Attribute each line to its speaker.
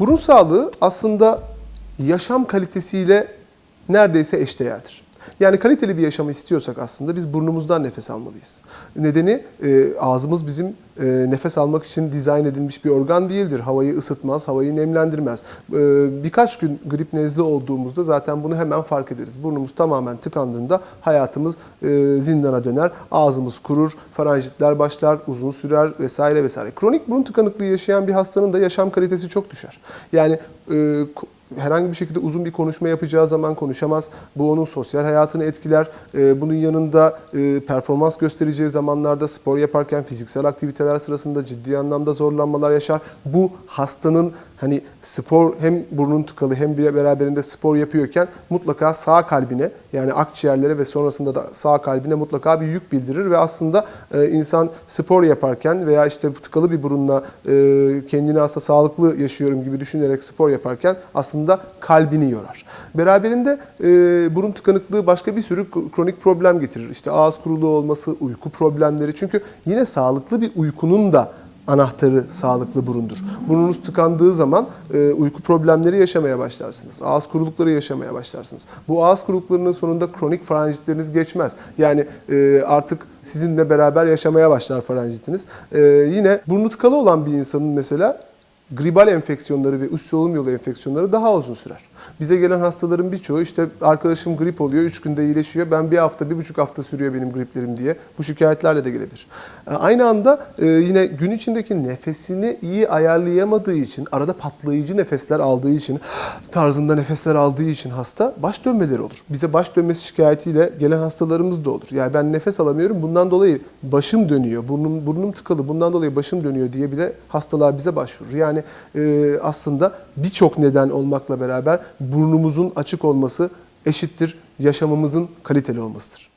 Speaker 1: Burun sağlığı aslında yaşam kalitesiyle neredeyse eşdeğerdir. Yani kaliteli bir yaşamı istiyorsak aslında biz burnumuzdan nefes almalıyız. Nedeni e, ağzımız bizim e, nefes almak için dizayn edilmiş bir organ değildir. Havayı ısıtmaz, havayı nemlendirmez. E, birkaç gün grip nezle olduğumuzda zaten bunu hemen fark ederiz. Burnumuz tamamen tıkandığında hayatımız e, zindana döner, ağzımız kurur, faranjitler başlar, uzun sürer vesaire vesaire. Kronik burun tıkanıklığı yaşayan bir hastanın da yaşam kalitesi çok düşer. Yani e, herhangi bir şekilde uzun bir konuşma yapacağı zaman konuşamaz. Bu onun sosyal hayatını etkiler. Ee, bunun yanında e, performans göstereceği zamanlarda spor yaparken fiziksel aktiviteler sırasında ciddi anlamda zorlanmalar yaşar. Bu hastanın hani spor hem burnun tıkalı hem bir beraberinde spor yapıyorken mutlaka sağ kalbine yani akciğerlere ve sonrasında da sağ kalbine mutlaka bir yük bildirir ve aslında e, insan spor yaparken veya işte tıkalı bir burunla e, kendini aslında sağlıklı yaşıyorum gibi düşünerek spor yaparken aslında kalbini yorar. Beraberinde e, burun tıkanıklığı başka bir sürü kronik problem getirir. İşte ağız kuruluğu olması, uyku problemleri. Çünkü yine sağlıklı bir uykunun da anahtarı sağlıklı burundur. Burnunuz tıkandığı zaman e, uyku problemleri yaşamaya başlarsınız. Ağız kurulukları yaşamaya başlarsınız. Bu ağız kuruluklarının sonunda kronik faranjitleriniz geçmez. Yani e, artık sizinle beraber yaşamaya başlar faranjitiniz. E, yine burnu tıkalı olan bir insanın mesela gribal enfeksiyonları ve üst solunum yolu enfeksiyonları daha uzun sürer. Bize gelen hastaların birçoğu işte arkadaşım grip oluyor, 3 günde iyileşiyor. Ben bir hafta, bir buçuk hafta sürüyor benim griplerim diye. Bu şikayetlerle de gelebilir. E, Aynı anda e, yine gün içindeki nefesini iyi ayarlayamadığı için, arada patlayıcı nefesler aldığı için, tarzında nefesler aldığı için hasta baş dönmeleri olur. Bize baş dönmesi şikayetiyle gelen hastalarımız da olur. Yani ben nefes alamıyorum, bundan dolayı başım dönüyor, burnum, burnum tıkalı, bundan dolayı başım dönüyor diye bile hastalar bize başvurur. Yani e, aslında birçok neden olmakla beraber burnumuzun açık olması eşittir yaşamımızın kaliteli olmasıdır.